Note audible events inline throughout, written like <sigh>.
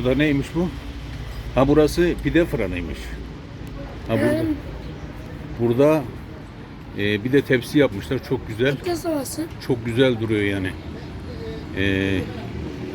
Burada neymiş bu? Ha burası pide fırınıymış. Ha burada, burada e, bir de tepsi yapmışlar. Çok güzel. Patates havası. Çok güzel duruyor yani. E,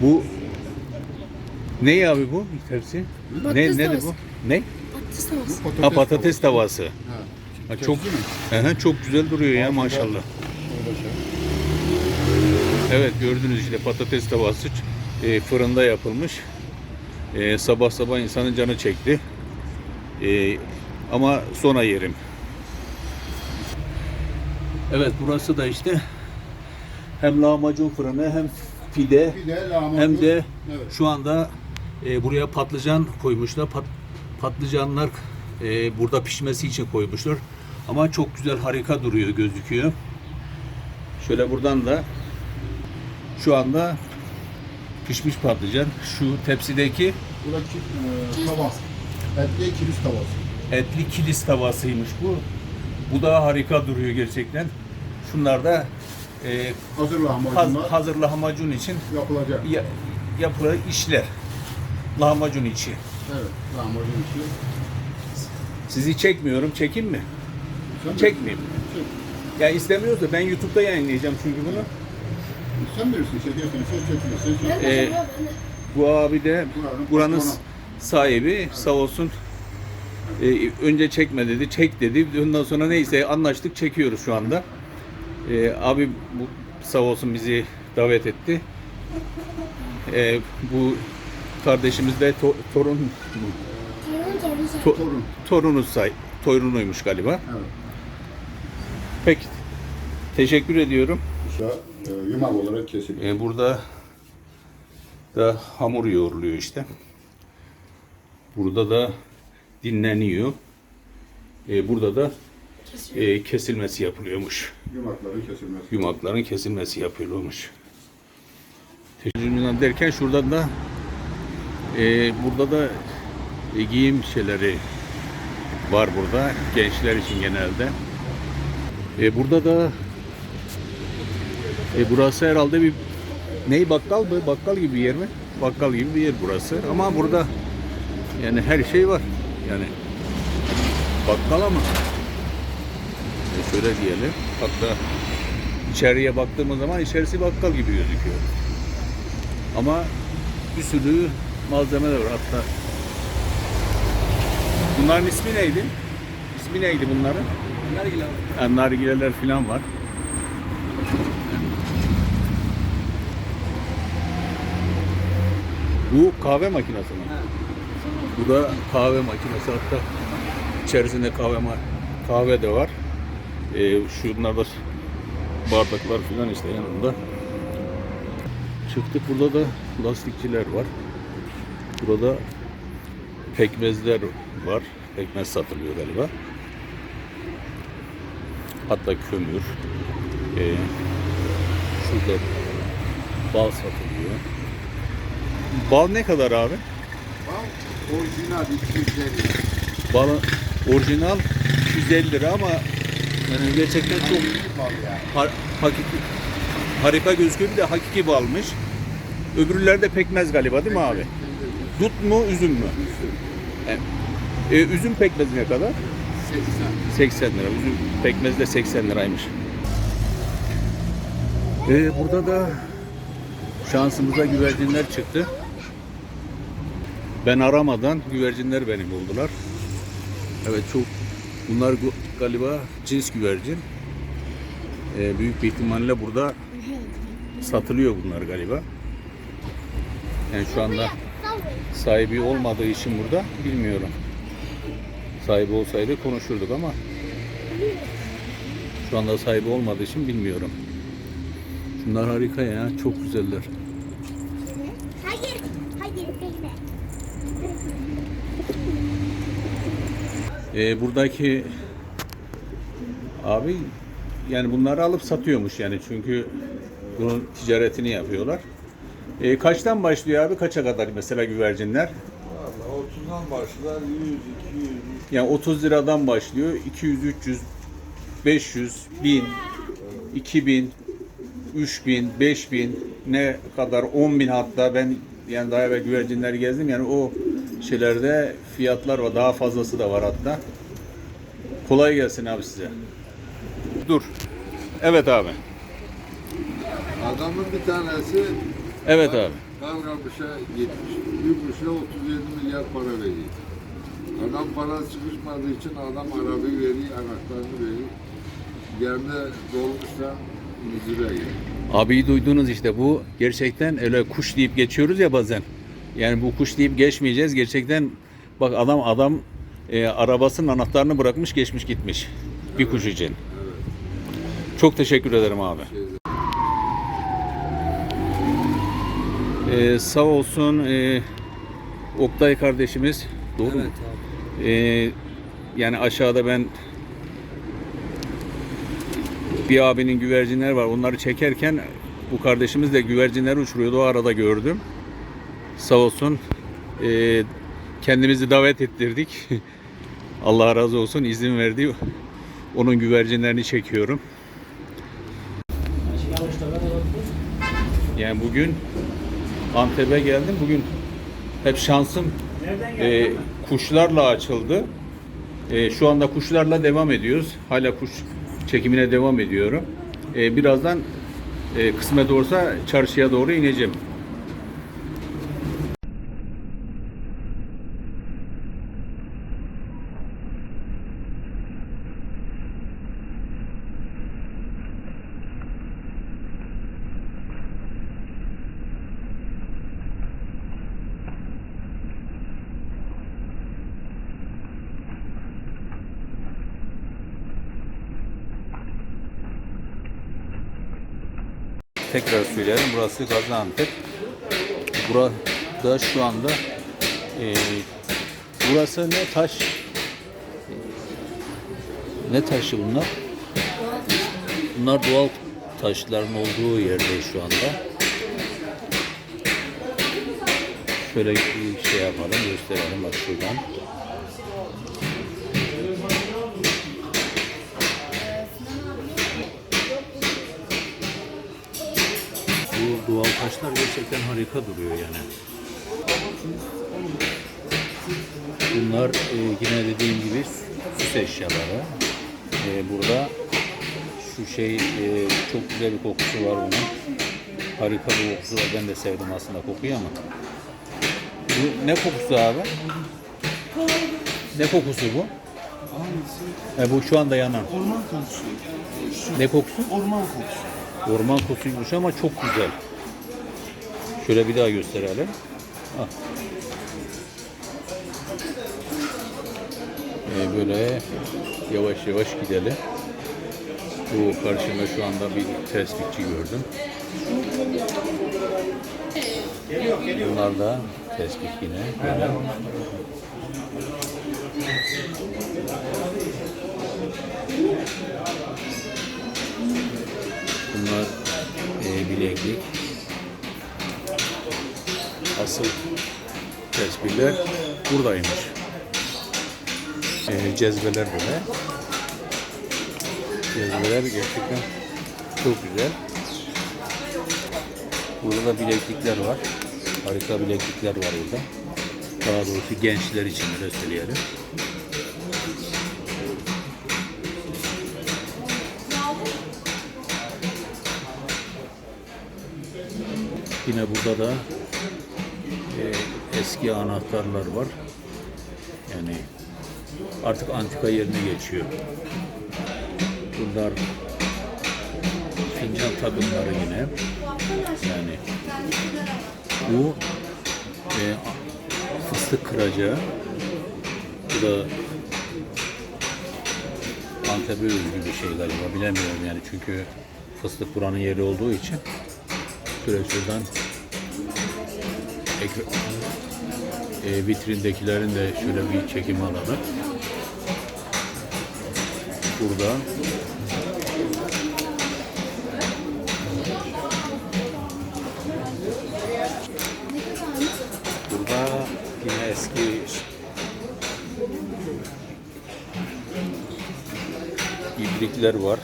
bu ne abi bu tepsi? Ne tavası. bu? Ne? Patates havası. Ha patates tavası. Ha. Ha, çok Aha, çok güzel duruyor ya maşallah. Şey. Evet gördünüz işte patates tavası e, fırında yapılmış. E, sabah sabah insanın canı çekti. E, ama sonra yerim. Evet burası da işte hem lahmacun fırını hem pide Bir de lahmacun. hem de Evet. şu anda e, buraya patlıcan koymuşlar. Pat, patlıcanlar e, burada pişmesi için koymuşlar. Ama çok güzel harika duruyor gözüküyor. Şöyle buradan da şu anda pişmiş patlıcan. Şu tepsideki Burası e, tava. Etli kilis tavası. etli kilis tavasıymış bu. Bu da harika duruyor gerçekten. Şunlar da e, Hazır haz, lahmacunlar hazır lahmacun için yapılacak. ya, yapılan işler. Lahmacun içi. Evet. Lahmacun içi. Sizi çekmiyorum. Çekeyim mi? Sen Çekmeyeyim. Çek. Ya istemiyorsa ben YouTube'da yayınlayacağım çünkü bunu. Sen bilirsin. Çekiyorsun. Sen çekiyorsun. Sen çek. Ben de Ee. Bu abi de Buranın buranın sahibi sağ olsun. Ee, önce çekme dedi, çek dedi. Ondan sonra neyse anlaştık, çekiyoruz şu anda. Ee, abi bu, sağ olsun bizi davet etti. Ee, bu kardeşimiz de to- torun sen. to- Torun. torunu say torunuymuş galiba. Evet. Peki. Teşekkür ediyorum. İşte e, yumak olarak kesiliyor. Ee, burada da hamur yoğruluyor işte. Burada da dinleniyor. Ee, burada da e, kesilmesi yapılıyormuş. Yumakların kesilmesi. Yumakların kesilmesi yapılıyormuş. Teşekkür derken şuradan da e, burada da e, giyim şeyleri var burada gençler için genelde. E, burada da e, burası herhalde bir ney bakkal mı? Bakkal gibi bir yer mi? Bakkal gibi bir yer burası. Ama burada yani her şey var. Yani bakkal ama e, şöyle diyelim. Hatta içeriye baktığımız zaman içerisi bakkal gibi gözüküyor. Ama bir sürü malzemeler var hatta. Bunların ismi neydi? İsmi neydi bunların? Nargileler. Yani nargileler falan var. Bu kahve makinesi mi? Bu da kahve makinesi hatta içerisinde kahve kahve de var. Ee, şunlar da bardaklar falan işte yanında. Çıktık burada da lastikçiler var. Burada pekmezler var. Pekmez satılıyor galiba. Hatta kömür. Ee, şurada bal satılıyor. Bal ne kadar abi? Bal orijinal 250. Bal orijinal 250 lira ama yani gerçekten çok yani. har- hakiki harika gözüküyor bir de hakiki balmış. Öbürleri de pekmez galiba değil mi abi? Dut mu üzüm mü? Evet. E, üzüm pekmezi ne kadar? 80. 80 lira. Üzüm pekmezi de 80 liraymış. E, burada da şansımıza güvercinler çıktı. Ben aramadan güvercinler beni buldular. Evet çok bunlar galiba cins güvercin. E, büyük bir ihtimalle burada satılıyor bunlar galiba. Yani şu anda sahibi olmadığı için burada bilmiyorum. Sahibi olsaydı konuşurduk ama şu anda sahibi olmadığı için bilmiyorum. Şunlar harika ya, çok güzeller. Ee, buradaki abi yani bunları alıp satıyormuş yani çünkü bunun ticaretini yapıyorlar. Ee, kaçtan başlıyor abi? Kaça kadar mesela güvercinler? Valla 30'dan başlar 100, 200, Yani 30 liradan başlıyor. 200, 300, 500, 1000, 2000, 3000, 5000 ne kadar 10.000 hatta ben yani daha evvel güvercinleri gezdim yani o şeylerde fiyatlar var daha fazlası da var hatta. Kolay gelsin abi size. Dur. Evet abi. Adamın bir tanesi Evet abi. Kavramış'a 70, Yumuş'a 37 milyar para veriyor. Adam para sıkışmadığı için adam arabayı veriyor, anahtarını veriyor. Yerine dolmuşsa 100 lira geliyor. Abiyi duydunuz işte bu gerçekten öyle kuş deyip geçiyoruz ya bazen. Yani bu kuş deyip geçmeyeceğiz. Gerçekten bak adam adam e, arabasının anahtarını bırakmış geçmiş gitmiş. Bir kuş için. Çok teşekkür ederim abi. Ee, sağ olsun e, Oktay kardeşimiz. Doğru mu? Ee, yani aşağıda ben bir abinin güvercinler var. Onları çekerken bu kardeşimiz de güvercinleri uçuruyordu. O arada gördüm. Sağ olsun. Ee, kendimizi davet ettirdik. <laughs> Allah razı olsun izin verdi. Onun güvercinlerini çekiyorum. Yani bugün Antep'e geldim. Bugün hep şansım e, kuşlarla açıldı. E, şu anda kuşlarla devam ediyoruz. Hala kuş çekimine devam ediyorum. E, birazdan e, kısmet olursa çarşıya doğru ineceğim. Tekrar söyleyelim. Burası Gaziantep. Burada şu anda e, burası ne taş ne taşı bunlar? Bunlar doğal taşların olduğu yerde şu anda. Şöyle bir şey yapalım, gösterelim bak şuradan. Doğal taşlar gerçekten harika duruyor yani. Bunlar e, yine dediğim gibi süs eşyaları. E, burada şu şey e, çok güzel bir kokusu var bunun. Harika bir kokusu var. Ben de sevdim aslında kokuyu ama. Bu ne kokusu abi? Ne kokusu bu? E, bu şu anda yanan. Orman kokusu. Ne kokusu? Orman kokusu. Orman kokusuymuş ama çok güzel. Şöyle bir daha gösterelim. Ee, böyle yavaş yavaş gidelim. Bu karşımda şu anda bir tespitçi gördüm. Bunlar da tespit yine. Böyle. Bunlar e, bileklik. Asıl tespihler buradaymış. E, cezveler böyle. Cezveler gerçekten çok güzel. Burada da bileklikler var. Harika bileklikler var burada. Daha doğrusu gençler için öyle söyleyelim. Yine burada da eski anahtarlar var. Yani artık antika yerine geçiyor. Bunlar fincan takımları yine. Yani bu e, fıstık kıracağı. Bu da Antep'e özgü bir şey galiba. Bilemiyorum yani çünkü fıstık buranın yeri olduğu için. Ekra- e, vitrindekilerin de şöyle bir çekim alalım. Burada Burada yine eski ibrikler var.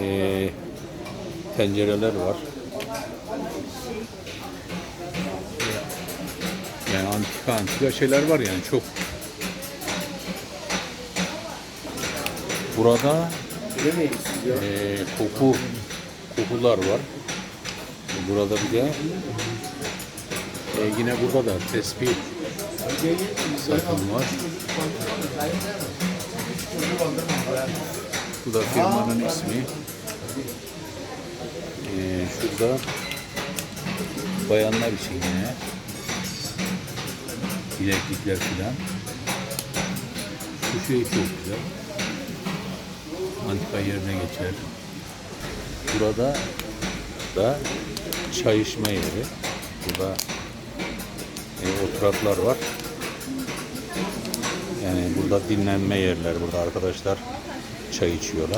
Ee, tencereler var. Ee, Yani antika antika şeyler var yani çok. Burada eee koku kokular var. Burada bir de e, yine burada da tespih sakın var. Bu da firmanın ismi. Ee, şurada bayanlar için yine bileklikler filan. Şu şey çok güzel. Antika yerine geçer. Burada da çay içme yeri. Burada e, oturaklar var. Yani burada dinlenme yerler. Burada arkadaşlar çay içiyorlar.